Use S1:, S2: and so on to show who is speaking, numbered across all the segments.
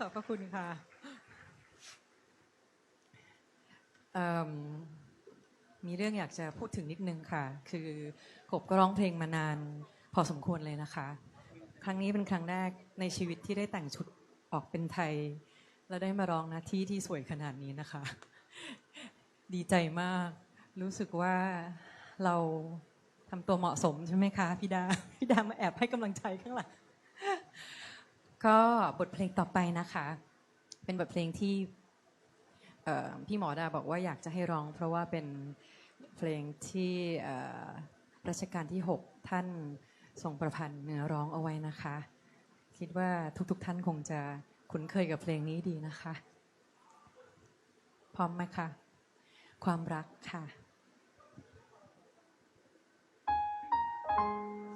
S1: ขอบพระคุณค่ะมมีเรื่องอยากจะพูดถึงนิดนึงค่ะ คือกบก็ร้องเพลงมานานพอสมควรเลยนะคะ ครั้งนี้เป็นครั้งแรกในชีวิตที่ได้แต่งชุดออกเป็นไทย แล้วได้มาร้องนะที่ที่สวยขนาดนี้นะคะ ดีใจมาก รู้สึกว่าเราทำตัวเหมาะสมใช่ไหมคะพี่ดาพี่ดามาแอบให้กำลังใจข้างหลัง ก็บทเพลงต่อไปนะคะ เป็นบทเพลงที่พี่หมอดาบอกว่าอยากจะให้ร้อง เพราะว่าเป็นเพลงที่รัชกาลที่ 6 ท่านทรงประพันธ์เนื้อร้องเอาไว้นะคะ คิดว่าทุกๆทท่านคงจะคุ้นเคยกับเพลงนี้ดีนะคะ พร้อมไหมคะความรักค่ะคว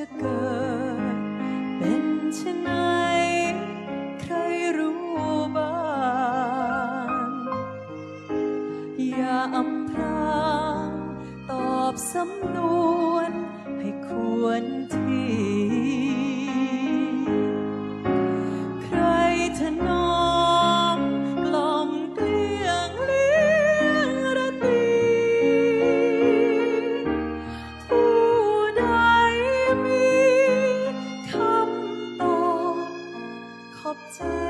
S1: จะเกิด เป็นเช่นไหนใครรู้บ้างอย่าอำพรางตอบสำนวน ข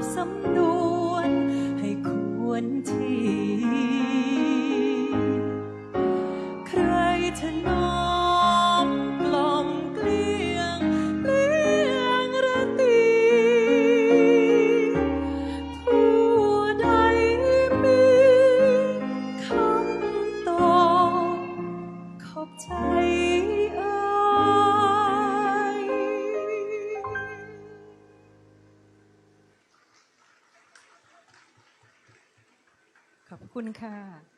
S1: ต คุณค่ะ